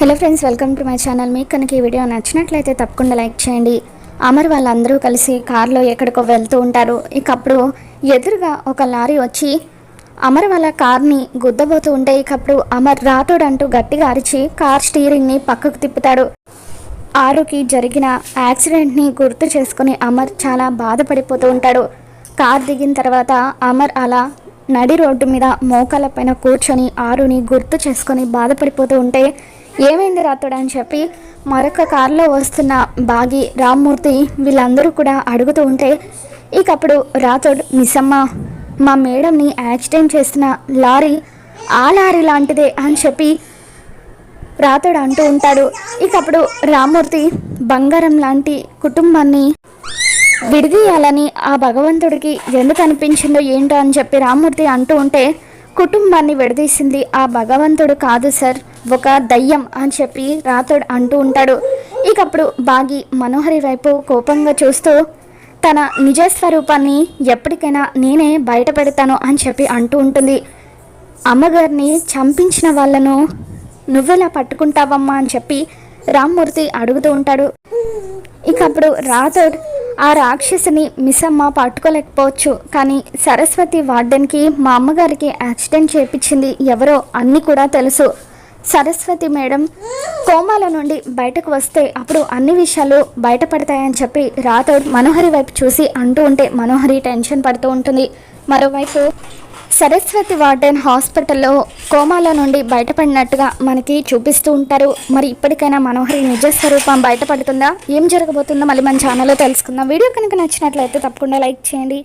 Hello friends welcome to my channel మీకు కనుక ఈ వీడియో నచ్చినట్లయితే తప్పకుండా లైక్ చేయండి. అమర్ వాళ్ళందరూ కలిసి కార్లో ఎక్కడికో వెళ్తూ ఉంటారు. ఇక అప్పుడు ఎదురుగా ఒక లారీ వచ్చి అమర్ వాళ్ళ కార్ని గుద్దబోతూ ఉంటే ఇక అప్పుడు అమర్ రాతోడు గట్టిగా అరిచి కార్ స్టీరింగ్ని పక్కకు తిప్పుతాడు. ఆరుకి జరిగిన యాక్సిడెంట్ని గుర్తు చేసుకుని అమర్ చాలా బాధపడిపోతూ ఉంటాడు. కార్ దిగిన తర్వాత అమర్ అలా నడి రోడ్డు మీద మోకాల పైన కూర్చొని ఆరుని గుర్తు చేసుకొని బాధపడిపోతూ ఉంటే ఏమైంది రాతోడు అని చెప్పి మరొక కారులో వస్తున్న బాగి రామ్మూర్తి వీళ్ళందరూ కూడా అడుగుతూ ఉంటే ఇక అప్పుడు రాతోడు నిజమ్మ మా మేడంని యాక్సిడెంట్ చేసిన లారీ ఆ లారీ లాంటిదే అని చెప్పి రాతోడు అంటూ ఉంటాడు. ఇక అప్పుడు రామ్మూర్తి బంగారం లాంటి కుటుంబాన్ని విడదీయాలని ఆ భగవంతుడికి ఎందుకు అనిపించిందో ఏంటో అని చెప్పి రామ్మూర్తి అంటూ ఉంటే కుటుంబాన్ని విడదీసింది. ఆ భగవంతుడు కాదు సార్ ఒక దయ్యం అని చెప్పి రాతోడు అంటూ ఉంటాడు. ఇకప్పుడు బాగి మనోహరి వైపు కోపంగా చూస్తూ తన నిజ స్వరూపాన్ని ఎప్పటికైనా నేనే బయట పెడతాను అని చెప్పి అంటూ ఉంటుంది. అమ్మగారిని చంపించిన వాళ్ళను నువ్వెలా పట్టుకుంటావమ్మా అని చెప్పి రామ్మూర్తి అడుగుతూ ఉంటాడు. ఇకప్పుడు రాథోడ్ ఆ రాక్షసిని మిసమ్మ పట్టుకోలేకపోవచ్చు. కానీ సరస్వతి వార్డెన్కి మా అమ్మగారికి యాక్సిడెంట్ చేపించింది ఎవరో అన్నీ కూడా తెలుసు. సరస్వతి మేడం కోమాల నుండి బయటకు వస్తే అప్పుడు అన్ని విషయాలు బయటపడతాయని చెప్పి రాథోడ్ మనోహరి వైపు చూసి అంటూ ఉంటే మనోహరి టెన్షన్ పడుతూ ఉంటుంది. మరోవైపు సరస్వతి వార్డెన్ హాస్పిటల్లో కోమాల నుండి బయటపడినట్టుగా మనకి చూపిస్తూ ఉంటారు. మరి ఇప్పటికైనా మనోహరి నిజ స్వరూపం బయటపడుతుందా? ఏం జరగబోతుందో మళ్ళీ మన ఛానల్లో తెలుసుకుందాం. వీడియో కనుక నచ్చినట్లయితే తప్పకుండా లైక్ చేయండి.